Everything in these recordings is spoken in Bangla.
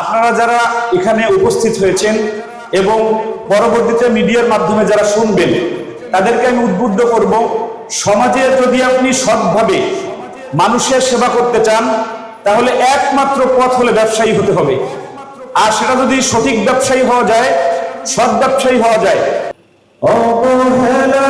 আপনারা যারা এখানে উপস্থিত হয়েছেন এবং পরবর্তীতে মিডিয়ার মাধ্যমে যারা শুনবেন, তাদেরকে আমি উদ্বুদ্ধ করব, সমাজে যদি আপনি সৎভাবে মানুষের সেবা করতে চান, তাহলে একমাত্র পথ হলে ব্যবসায়ী হতে হবে। আর সেটা যদি সঠিক ব্যবসায়ী হওয়া যায়, সৎ ব্যবসায়ী হওয়া যায়। অবহেলা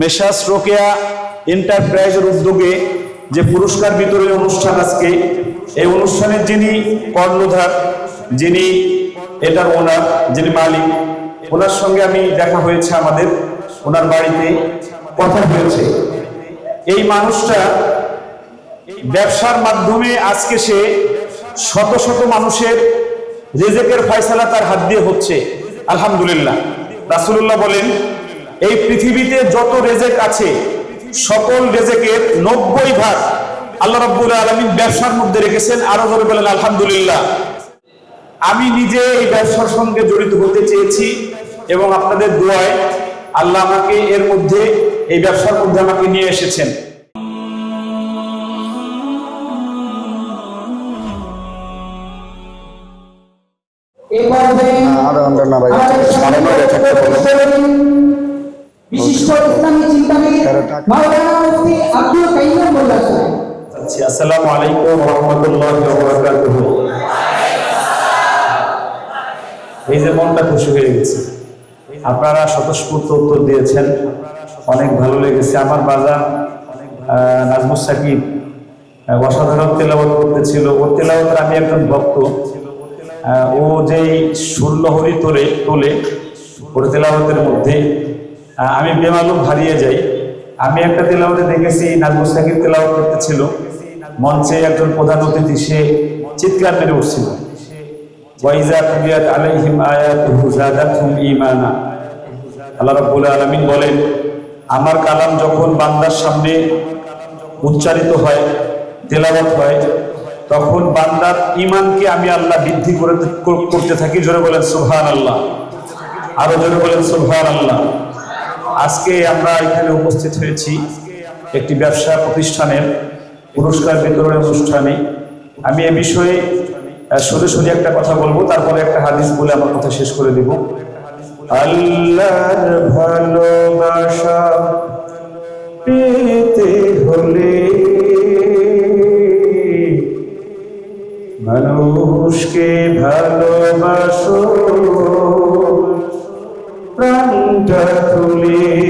মেসাস রোকেয়া এন্টারপ্রাইজের উদ্যোগে যে পুরস্কার বিতরণী অনুষ্ঠান আজকে, এই অনুষ্ঠানের যিনি কর্ণধার, যিনি এটার ওনার, যিনি মালিক, ওনার সঙ্গে আমি দেখা হয়েছে আমাদের, ওনার বাড়িতে কথা হয়েছে। এই মানুষটা ব্যবসার মাধ্যমে আজকে সে শত শত মানুষের রেজেকের ফয়সালা তার হাত দিয়ে হচ্ছে। আলহামদুলিল্লাহ। রাসুলুল্লাহ বলেন এই পৃথিবীতে যত রেজেক আছে সকল রেজেকের নব্বই ভাগ আল্লাহ রব্বুল আলমিন ব্যবসার মধ্যে রেখেছেন। আরও ধরে বলেন আলহামদুলিল্লাহ। আমি নিজে এই ব্যবসার সঙ্গে জড়িত হতে চেয়েছি এবং আপনাদের দোয়ায় আল্লাহ আমাকে এর মধ্যে এই ব্যবসার মধ্যে আমাকে নিয়ে এসেছেন। আরও আমরা না ভাই আমাদের সাড়ে নয়টা থাকতে বলো। বিশিষ্ট ইসলামী চিন্তাবিদ তেরো টাকা। মাওলানা মুফতি আব্দুল কাইয়ুম মোল্লা সাহেব। আচ্ছা আসসালামু আলাইকুম রহমতুল্লাহ বারাকাতুহু। এই যে মনটা খুশি হয়ে গেছে। আপনারা স্বতঃস্ফূর্ত উত্তর দিয়েছেন। অনেক ভালো লেগেছে। আমার বাজার নাজমুস সাকিব অসাধারণ তেলাবত করতেছিল। ওর তেলাওয়াতের আমি একজন ভক্ত। ও যেই সুরলহরি তোলে তোলে ওর তেলাবতের মধ্যে আমি বেমালুম হারিয়ে যাই। আমি একটা তেলাওয়াতে দেখেছি নাজমুস সাকিব তেলাওয়াত করতেছিল। মঞ্চে একজন প্রধান অতিথি, সে চিৎকার মেরে উঠছিল। ওয়াইজা তুলিয়াত আলাইহিম আয়াতুহু যাদাতহুম ঈমানা। আল্লাহ রাব্বুল আলামিন বলেন, আমার কালাম যখন বান্দার সামনে উচ্চারিত হয়, তেলাওয়াত হয়, তখন বান্দার ঈমানকে আমি আল্লাহ বৃদ্ধি করে করতে থাকি। জোরে বলেন সুবহানাল্লাহ। আরও জোরে বলেন সুবহানাল্লাহ। আজকে আমরা এখানে উপস্থিত হয়েছি একটি ব্যবসা প্রতিষ্ঠানের পুরস্কার বিতরণের অনুষ্ঠানে। আমি এ বিষয়ে আহ, সরাসরি একটা কথা বলব তারপরে একটা হাদিস বলে আমার কথা শেষ করে দিব। আল্লাহর ভালোবাসা পেতে হলে মানুষকে ভালোবাসো। প্রাণটা তুলে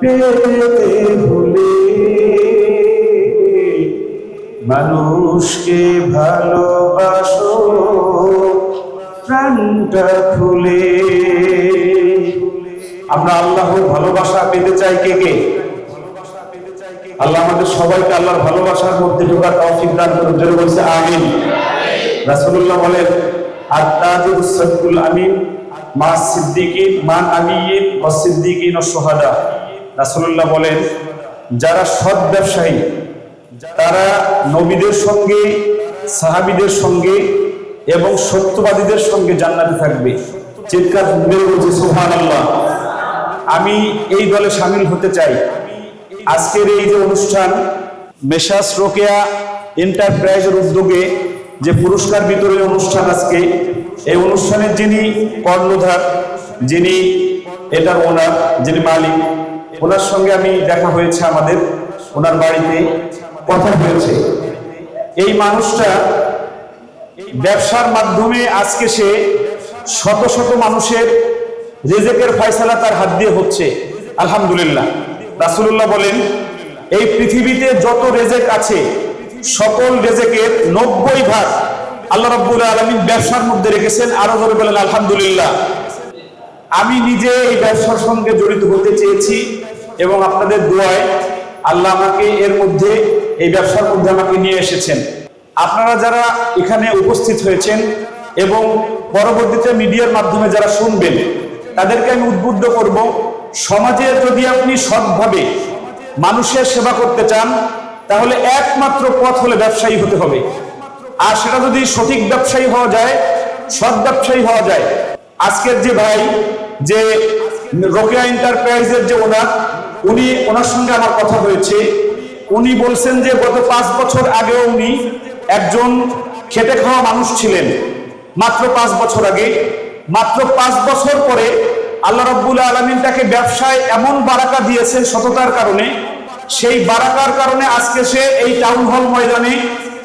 পেতে হলে মানুষকে ভালোবাসো, প্রাণটা খুলে। আমরা আল্লাহর ভালোবাসা পেতে চাই কে কে? আল্লাহ আমাদের সবাইকে আল্লাহর ভালোবাসার মধ্যে ঢোকার তৌফিক দান করুন, জোরে বলছে আমিন। রাসূলুল্লাহ বলেন আত-তাজিরু সাদকুল আমিন, মা সিদ্দিকিন মান আমিয়িন ওয়া সিদ্দিকিন ওয়া শুহাদা। রাসূলুল্লাহ বলেন, যারা সৎ ব্যবসায়ী, তারা নবীদের সঙ্গে, সাহাবিদের সঙ্গে এবং সত্যবাদীদের সঙ্গে জান্নাতে থাকবে। চিৎকার মেরে বলছে, সুবহানাল্লাহ। আমি এই দলে সামিল হতে চাই। আজকের এই যে অনুষ্ঠান, মেসাস রোকেয়া এন্টারপ্রাইজের উদ্যোগে যে পুরস্কার বিতরণী অনুষ্ঠান আজকে, এই অনুষ্ঠানের যিনি কর্ণধার, যিনি এটার ওনার, যিনি মালিক ওনার সঙ্গে আমি দেখা হয়েছে আমাদের, ওনার বাড়িতে কথা হয়েছে। এই মানুষটা ব্যবসার মাধ্যমে আজকে সে শত শত মানুষের রেজেকের ফয়সালা তার হাত দিয়ে হচ্ছে। আলহামদুলিল্লাহ। রাসূলুল্লাহ বলেন, এই পৃথিবীতে যত রেজেক আছে, সকল রেজেকের নব্বই ভাগ আল্লাহ রব্বুল আলমিন ব্যবসার মধ্যে রেখেছেন। আরও ধরে বলেন, আলহামদুলিল্লাহ। আমি নিজে এই ব্যবসার সঙ্গে জড়িত হতে চেয়েছি এবং আপনাদের দোয়ায় আল্লাহ আমাকে এর মধ্যে, এই ব্যবসার মধ্যে আমাকে নিয়ে এসেছেন। আপনারা যারা এখানে উপস্থিত হয়েছেন এবং পরবর্তীতে মিডিয়ার মাধ্যমে যারা শুনবেন, তাদেরকে আমি উদ্বুদ্ধ করব, সমাজে যদি আপনি সৎভাবে মানুষের সেবা করতে চান, তাহলে একমাত্র পথ হলে ব্যবসায়ী হতে হবে। আর সেটা যদি সঠিক ব্যবসায়ী হওয়া যায়, সৎ ব্যবসায়ী হওয়া যায় আজকের যে ভাই, যে রোকেয়া এন্টারপ্রাইজের যে ওনার, উনি ওনার সঙ্গে আমার কথা হয়েছে। উনি বলছেন যে গত পাঁচ বছর আগেও উনি একজন খেটে খাওয়া মানুষ ছিলেন। মাত্র পাঁচ বছর আগে। মাত্র পাঁচ বছর পরে আল্লাহ রব্বুল আলমিন তাকে ব্যবসায় এমন বারাকা দিয়েছেন সততার কারণে। সেই বারাকার কারণে আজকে সে এই টাউন হল ময়দানে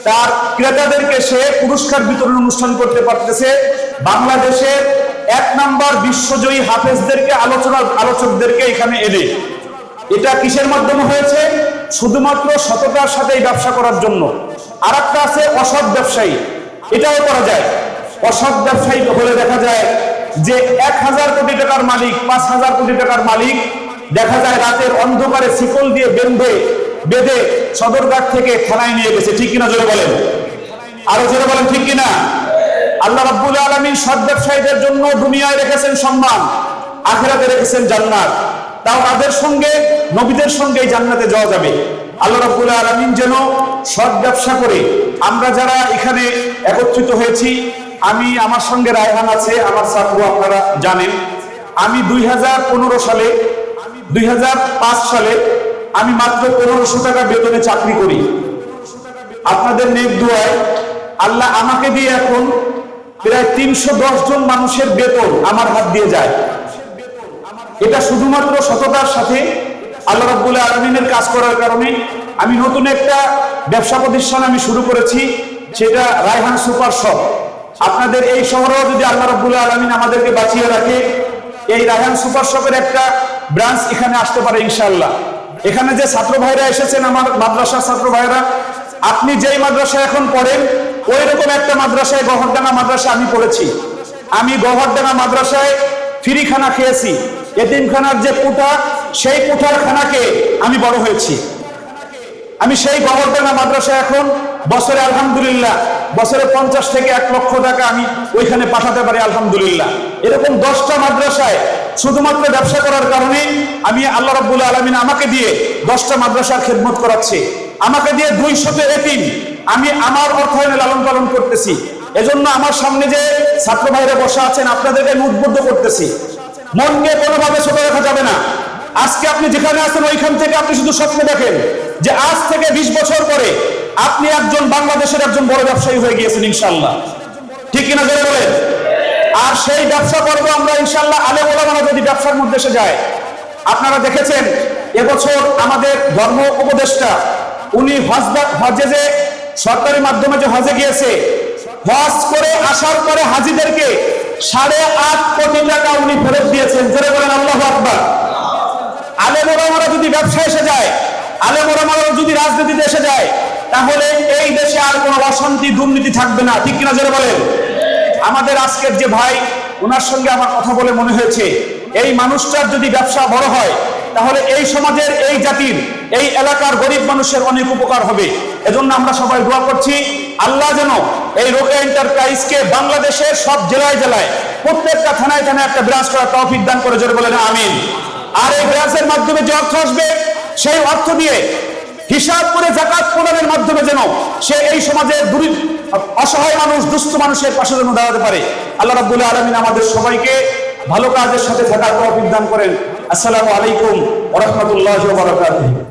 তার ক্রেতাদেরকে সে পুরস্কার বিতরণ অনুষ্ঠান করতে পারতেছে। বাংলাদেশের এক নাম্বার বিশ্বজয়ী হাফেজদেরকে, আলোচনা, আলোচকদেরকে এখানে এনে এটা কিসের মাধ্যমে হয়েছে? শুধুমাত্র সততার সাথে এই ব্যবসা করার জন্য। আর একটা আছে অসৎ ব্যবসায়ী। এটাও করা যায়। অসৎ ব্যবসায়ী হলে দেখা যায় যে এক হাজার কোটি টাকার মালিক, পাঁচ হাজার কোটি টাকার মালিক দেখা যায় রাতের অন্ধকারে শিকল দিয়ে বেঁধে বেঁধে সদরঘাট থেকে থানায় নিয়ে গেছে। ঠিক কিনা জোরে বলেন? আরও জোরে বলেন, ঠিক কিনা? আল্লাহ রাব্বুল আলামিন সৎ ব্যবসায়ীদের জন্য দুনিয়ায় রেখেছেন সম্মান, আখেরাতে রেখেছেন জান্নাত। তাও তাদের সঙ্গে, নবীদের সঙ্গে জান্নাতে যাওয়া যাবে। আল্লাহ রাব্বুল আলামিন যেন সৎ ব্যবসা করে, আমরা যারা এখানে একত্রিত হয়েছি, আমি, আমার সঙ্গে রায়হান আছে, আমার ছাত্র আপনারা জানেন। আমি দুই হাজার পনেরো সালে দুই হাজার পাঁচ সালে, আমি মাত্র পনেরোশো টাকা বেতনে চাকরি করি। আপনাদের নেক দুয়ায়, আল্লাহ আমাকে দিয়ে এখন প্রায় তিনশো দশ জন মানুষের বেতন আমার হাত দিয়ে যায়। এটা শুধুমাত্র সততার সাথে আল্লাহ রাব্বুল আলমিনের কাজ করার কারণে আমি নতুন একটা ব্যবসা প্রতিষ্ঠান আমি শুরু করেছি, সেটা রায়হান সুপার শপ। আপনাদের এই শহরেও যদি আল্লাহ রাব্বুল আলমিন আমাদেরকে বাঁচিয়ে রাখে, এই রায়হান সুপার শপের একটা ব্রাঞ্চ এখানে আসতে পারে ইনশাল্লাহ এখানে যে ছাত্র ভাইরা এসেছেন, আমার মাদ্রাসার ছাত্র ভাইরা, আপনি যেই মাদ্রাসায় এখন পড়েন ওই রকম একটা মাদ্রাসায় গহরডাঙ্গা মাদ্রাসা আমি পড়েছি। আমি গহরডাঙ্গা মাদ্রাসায় ফ্রি খানা খেয়েছি। এতিমখানার যে কুঠা সেই কুঠার খানাকে আমি বড় হয়েছি। আমি সেই গভর্নমেন্ট মাদ্রাসায় এখন বছরে আলহামদুলিল্লাহ, বছরে পঞ্চাশ থেকে এক লক্ষ টাকা আমি ওইখানে পাঠাতে পারি, আলহামদুলিল্লাহ। এরকম দশটা মাদ্রাসায় শুধুমাত্র ব্যবসা করার কারণে আমি আল্লাহ রব্বুল আলমিন আমাকে দিয়ে দশটা মাদ্রাসার খেদমত করাচ্ছে। আমাকে দিয়ে দুই শত এতিম আমি আমার অর্থায়নে লালন পালন করতেছি। এজন্য আমার সামনে যে ছাত্র ভাইরা বসা আছেন, আপনাদেরকে আমি উদ্বুদ্ধ করতেছি। মনকে কোনোভাবে ছোট রাখা যাবে না। আজকে আপনি যেখানে আছেন, ওইখান থেকে আপনি শুধু স্বপ্ন দেখেন যে আজ থেকে বিশ বছর পরে আপনি একজন বাংলাদেশের একজন বড় ব্যবসায়ী হয়ে গিয়েছেন ইনশাল্লাহ ঠিক কিনা জোরে বলেন? আর সেই ব্যবসা করব আমরা ইনশাল্লাহ আলে ওলামারা যদি ব্যবসার মধ্যে এসে যায়। আপনারা দেখেছেন, এবছর আমাদের ধর্ম উপদেষ্টা, উনি হজ হজে যে সরকারি মাধ্যমে যে হজে গিয়েছে, হজ করে আসার পরে হাজিদেরকে সাড়ে আট কোটি টাকা উনি ফেরত দিয়েছেন। জোরে বলেন, আল্লাহ আকবার। আলেমোরামারা যদি ব্যবসা এসে যায় আলেমোরামারা যদি রাজনীতিতে এসে যায়, তাহলে এই দেশে আর কোনো অশান্তি, দুর্নীতি থাকবে না। ঠিক কিনা জোরে বলেন? আমাদের আজকের যে ভাই, ওনার সঙ্গে আমার কথা বলে মনে হয়েছে, এই মানুষটার যদি ব্যবসা বড় হয়, তাহলে এই সমাজের, এই জাতির, এই এলাকার গরিব মানুষের অনেক উপকার হবে। এজন্য আমরা সবাই দোয়া করছি, আল্লাহ যেন এই রোকে এন্টারপ্রাইজকে বাংলাদেশের সব জেলায় জেলায়, প্রত্যেকটা থানায় থানায় একটা ব্রাঞ্চ করার তৌফিক দান করে জোরে বলেন, আমিন। আর এই ব্রাঞ্চের মাধ্যমে যে অর্থ আসবে, সেই অর্থ দিয়ে হিসাব করে জাকাত প্রদানের মাধ্যমে যেন সে এই সমাজের দরিদ্র অসহায় মানুষ, দুস্থ মানুষের পাশে যেন দাঁড়াতে পারে। আল্লাহ রাব্বুল আলমিন আমাদের সবাইকে ভালো কাজের সাথে থাকার তৌফিক দান করেন। আসসালামু আলাইকুম ওরহমতুল্লাহ বারাকাতুহু।